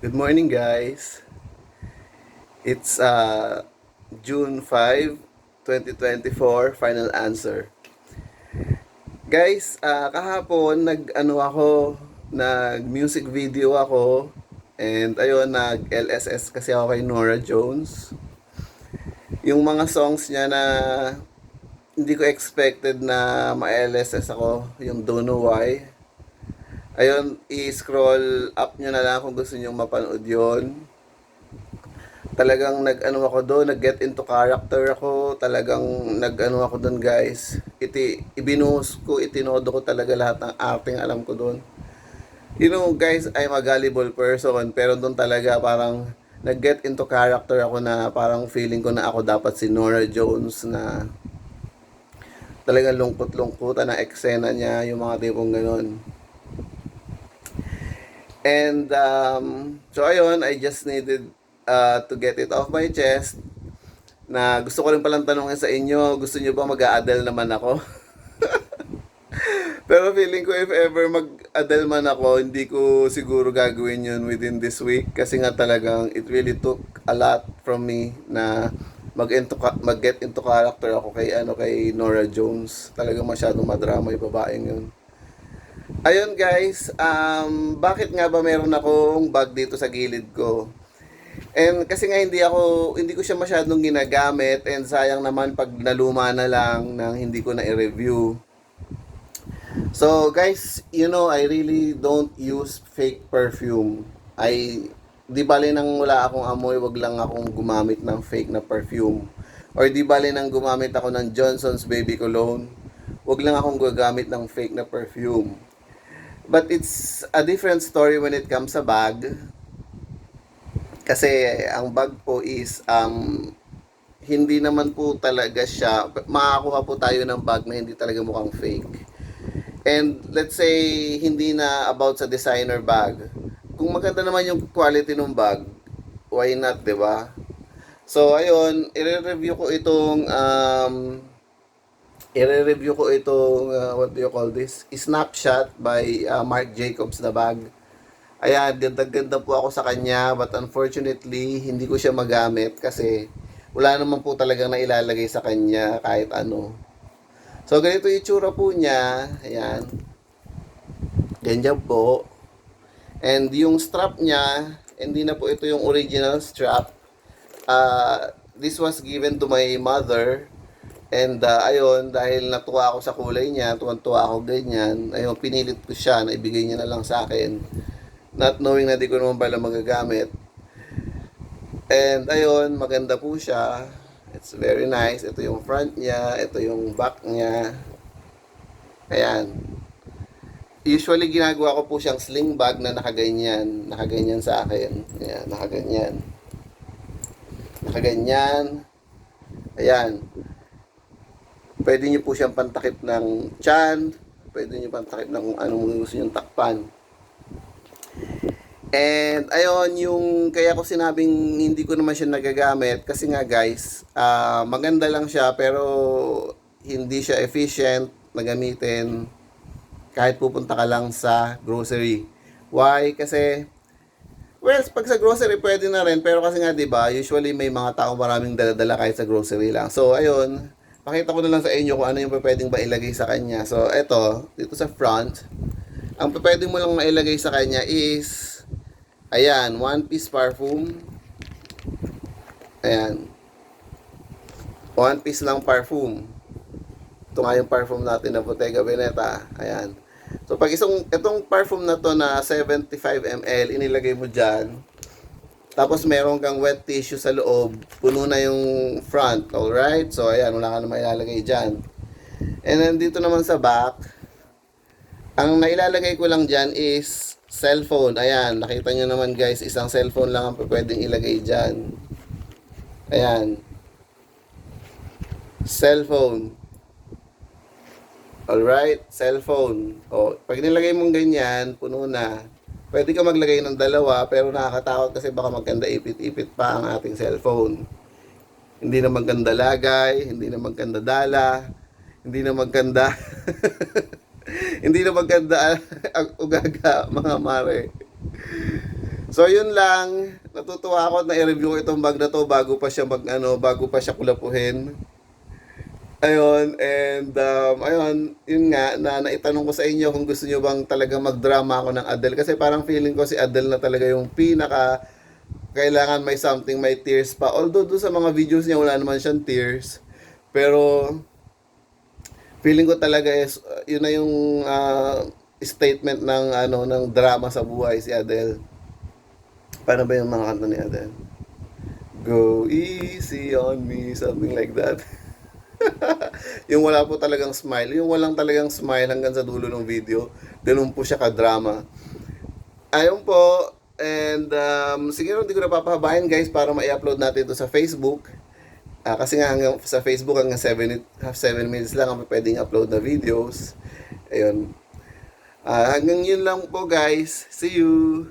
Good morning, guys. It's uh, June 5, 2024, final answer. Guys, uh, kahapon nag ano ako, nag music video ako and ayun nag LSS kasi ako kay Nora Jones. Yung mga songs niya na hindi ko expected na ma-LSS ako, yung Don't Know Why. Ayun, i-scroll up nyo na lang kung gusto nyo mapanood yon Talagang nag-ano ako doon, nag-get into character ako, talagang nag-ano ako doon guys. Iti, ibinuhos ko, itinodo ko talaga lahat ng acting alam ko doon. You know guys, I'm a gullible person, pero doon talaga parang nag-get into character ako na parang feeling ko na ako dapat si Nora Jones na talagang lungkot-lungkutan na eksena niya, yung mga tipong ganun. And um, so ayun, I just needed uh, to get it off my chest na gusto ko rin palang tanongin sa inyo, gusto niyo ba mag-a-adel naman ako? Pero feeling ko if ever mag-adel man ako, hindi ko siguro gagawin yun within this week kasi nga talagang it really took a lot from me na mag into mag-get into character ako kay ano kay Nora Jones. Talagang masyadong madrama yung babaeng yun. Ayun guys, um, bakit nga ba meron akong bag dito sa gilid ko? And kasi nga hindi ako, hindi ko siya masyadong ginagamit and sayang naman pag naluma na lang nang hindi ko na i-review. So guys, you know, I really don't use fake perfume. I, di bali nang wala akong amoy, wag lang akong gumamit ng fake na perfume. Or di bali nang gumamit ako ng Johnson's Baby Cologne, wag lang akong gagamit ng fake na perfume. But it's a different story when it comes sa bag. Kasi ang bag po is um, hindi naman po talaga siya, makakuha po tayo ng bag na hindi talaga mukhang fake. And let's say, hindi na about sa designer bag. Kung maganda naman yung quality ng bag, why not, di ba? So, ayun, i-review ko itong um, i-review ko itong, uh, what do you call this? Snapshot by uh, Marc Jacobs na bag. Ayan, ganda-ganda po ako sa kanya, but unfortunately, hindi ko siya magamit kasi wala naman po talagang nailalagay sa kanya kahit ano. So, ganito yung itsura po niya. Ayan. Ganyan po. And yung strap niya, hindi na po ito yung original strap. Uh, this was given to my mother And uh, ayun, dahil natuwa ako sa kulay niya, tuwan-tuwa ako ganyan, ayun, pinilit ko siya na ibigay niya na lang sa akin. Not knowing na di ko naman pala magagamit. And ayun, maganda po siya. It's very nice. Ito yung front niya, ito yung back niya. Ayan. Usually ginagawa ko po siyang sling bag na nakaganyan. Nakaganyan sa akin. Ayan, nakaganyan. Nakaganyan. Ayan. Pwede nyo po siyang pantakip ng chan. Pwede nyo pantakip ng kung anong gusto nyo takpan. And ayun, yung kaya ko sinabing hindi ko naman siya nagagamit kasi nga guys, uh, maganda lang siya pero hindi siya efficient na gamitin kahit pupunta ka lang sa grocery. Why? Kasi Well, pag sa grocery pwede na rin pero kasi nga 'di ba, usually may mga tao maraming dala-dala kahit sa grocery lang. So ayun, pakita ko na lang sa inyo kung ano yung pwedeng ba ilagay sa kanya. So, eto, dito sa front, ang pwedeng mo lang mailagay sa kanya is, ayan, one piece parfum. Ayan. One piece lang parfum. Ito nga yung parfum natin na Bottega Veneta. Ayan. So, pag isang, itong parfum na to na 75 ml, inilagay mo dyan, tapos meron kang wet tissue sa loob, puno na yung front, alright? So ayan, wala ka na mailalagay dyan. And then dito naman sa back, ang nailalagay ko lang dyan is cellphone. Ayan, nakita nyo naman guys, isang cellphone lang ang pwedeng ilagay dyan. Ayan. Cellphone. Alright, cellphone. O, pag nilagay mong ganyan, puno na. Pwede ka maglagay ng dalawa, pero nakakatakot kasi baka maganda ipit-ipit pa ang ating cellphone. Hindi na maganda lagay, hindi na maganda dala, hindi na maganda hindi na maganda ang ugaga, mga mare. So yun lang, natutuwa ako na i-review itong bag na to bago pa siya mag ano, bago pa siya kulapuhin. Ayun, and um, ayun, yun nga, na naitanong ko sa inyo kung gusto nyo bang talaga magdrama ako ng Adele. Kasi parang feeling ko si Adele na talaga yung pinaka kailangan may something, may tears pa. Although doon sa mga videos niya wala naman siyang tears. Pero feeling ko talaga is yun na yung uh, statement ng ano ng drama sa buhay si Adele. Paano ba yung mga kanta ni Adele? Go easy on me, something like that. yung wala po talagang smile, yung walang talagang smile hanggang sa dulo ng video, ganun po siya ka-drama. Ayun po, and um, siguro hindi ko napapahabayan guys para ma-upload natin ito sa Facebook. Ah, kasi nga hanggang sa Facebook hanggang 7 half 7 minutes lang ang pwedeng upload na videos. Ayun. Ah, hanggang yun lang po guys. See you.